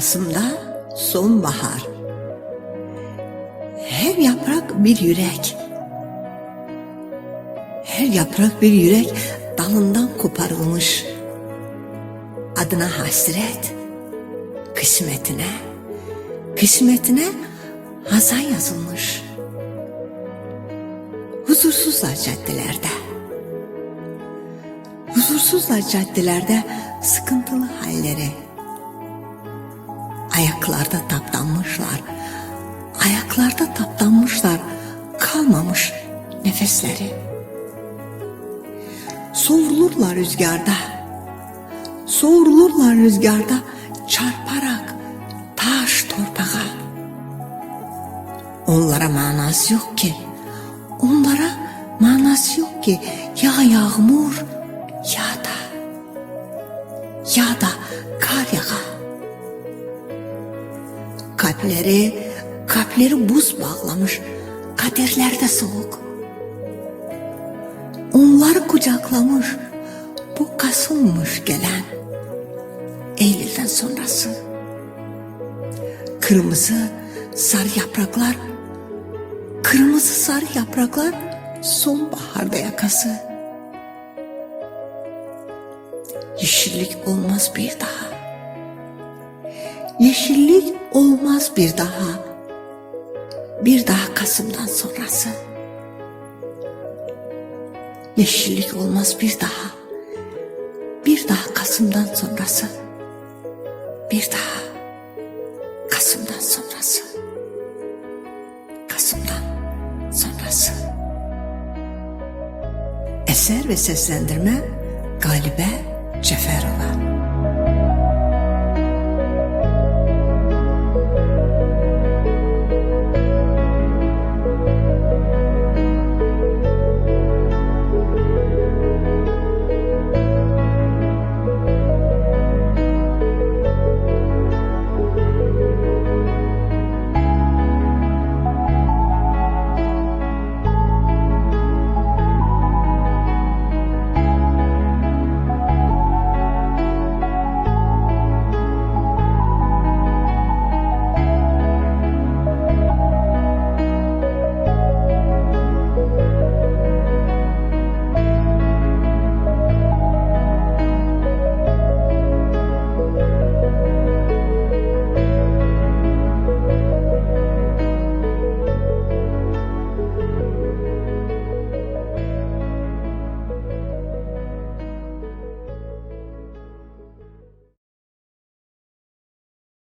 Kasım'da sonbahar. Her yaprak bir yürek. Her yaprak bir yürek dalından koparılmış. Adına hasret, kısmetine, kısmetine hazan yazılmış. Huzursuzlar caddelerde. Huzursuzlar caddelerde sıkıntılı halleri. Ayaklarda tapdanmışlar. Ayaklarda tapdanmışlar. Kalmamış nefesleri. Sovrulurlar rüzgarda. Sovrulurlar rüzgarda çarparak taş torpağa. Onlara manası yok ki. Onlara manası yok ki. Ya yağmur ya da ya da Kalpleri, kalpleri buz bağlamış. Kaderler de soğuk. Onları kucaklamış. Bu Kasım'mış gelen. Eylül'den sonrası. Kırmızı, sarı yapraklar, kırmızı sarı yapraklar sonbaharda yakası. Yeşillik olmaz bir daha. Yeşillik olmaz bir daha. Bir daha Kasım'dan sonrası. Yeşillik olmaz bir daha. Bir daha Kasım'dan sonrası. Bir daha Kasım'dan sonrası. Kasım'dan sonrası. Eser ve seslendirme Galibe Ceferova.